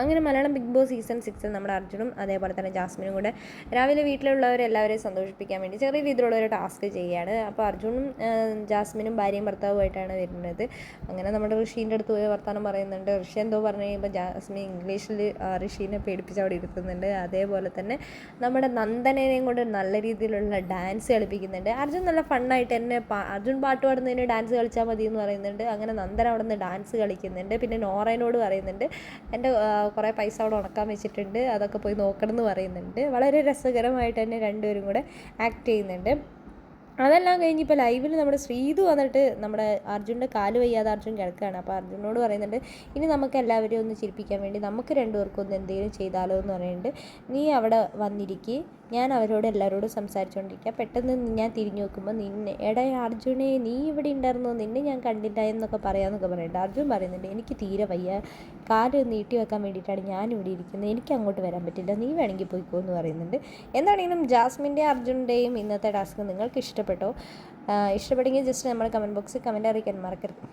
അങ്ങനെ Malayalam big boss season സിക്സിൽ നമ്മുടെ അർജുനും അതേപോലെ തന്നെ ജാസ്മിനും കൂടെ രാവിലെ വീട്ടിലുള്ളവരെ എല്ലാവരെയും സന്തോഷിപ്പിക്കാൻ വേണ്ടി ചെറിയ രീതിയിലുള്ള ഒരു ടാസ്ക് ചെയ്യുകയാണ്. അപ്പോൾ അർജുനും ജാസ്മിനും ഭാര്യയും ഭർത്താവുമായിട്ടാണ് വരുന്നത്. അങ്ങനെ നമ്മുടെ ഋഷീന്റെ അടുത്ത് പോയി വർത്തമാനം പറയുന്നുണ്ട്. ഋഷി എന്തോ പറഞ്ഞു കഴിയുമ്പോൾ ജാസ്മിൻ ഇംഗ്ലീഷിൽ ഋഷീനെ പേടിപ്പിച്ച് അവിടെ ഇരുത്തുന്നുണ്ട്. അതേപോലെ തന്നെ നമ്മുടെ നന്ദനേനെയും കൊണ്ട് നല്ല രീതിയിലുള്ള ഡാൻസ് കളിപ്പിക്കുന്നുണ്ട്. അർജുൻ നല്ല ഫണ്ണായിട്ട് എന്നെ അർജുൻ പാട്ട് പാടുന്നതിന് ഡാൻസ് കളിച്ചാൽ മതി എന്ന് പറയുന്നുണ്ട്. അങ്ങനെ നന്ദന അവിടെ നിന്ന് ഡാൻസ് കളിക്കുന്നുണ്ട്. പിന്നെ നോറേനോട് പറയുന്നുണ്ട്. എന്റെ കുറേ പൈസ അവിടെ ഉണക്കാൻ വെച്ചിട്ടുണ്ട്. അതൊക്കെ പോയി നോക്കണം എന്ന് പറയുന്നുണ്ട്. വളരെ രസകരമായിട്ട് തന്നെ രണ്ടുപേരും കൂടെ ആക്ട് ചെയ്യുന്നുണ്ട്. അതെല്ലാം കഴിഞ്ഞ് ഇപ്പോൾ ലൈവിൽ നമ്മുടെ ശ്രീതു വന്നിട്ട് നമ്മുടെ അർജുന്റെ കാൽ വയ്യാതെ അർജുൻ കിടക്കുകയാണ്. അപ്പോൾ അർജുനോട് പറയുന്നുണ്ട് ഇനി നമുക്ക് എല്ലാവരെയും ഒന്ന് ചിരിപ്പിക്കാൻ വേണ്ടി നമുക്ക് രണ്ടുപേർക്കും ഒന്ന് എന്തെങ്കിലും ചെയ്താലോ എന്ന് പറയുന്നുണ്ട്. നീ അവിടെ വന്നിരിക്കുക ഞാൻ അവരോട് എല്ലാവരോടും സംസാരിച്ചുകൊണ്ടിരിക്കുക പെട്ടെന്ന് ഞാൻ തിരിഞ്ഞു നോക്കുമ്പോൾ നിന്നെ എടാ അർജുനെ നീ ഇവിടെ ഉണ്ടായിരുന്നോ? നിന്നെ ഞാൻ കണ്ടില്ല എന്നൊക്കെ പറയാമെന്നൊക്കെ പറയുന്നുണ്ട് അർജുൻ പറയുന്നുണ്ട് എനിക്ക് തീരെ വയ്യ. കാൽ നീട്ടി വെക്കാൻ വേണ്ടിയിട്ടാണ് ഞാൻ ഇരിക്കുന്നത്. എനിക്ക് അങ്ങോട്ട് വരാൻ പറ്റില്ല. നീ വേണമെങ്കിൽ പോയിക്കോ എന്ന് പറയുന്നുണ്ട്. എന്താണെങ്കിലും ജാസ്മിന്റെയും അർജുന്റെയും ഇന്നത്തെ ടാസ്ക് നിങ്ങൾക്ക് ഇഷ്ടപ്പെട്ടോ? ഇഷ്ടപ്പെട്ടെങ്കിൽ ജസ്റ്റ് നമ്മുടെ കമന്റ് ബോക്സിൽ കമന്റ് അറിയിക്കാൻ മറക്കരുത്.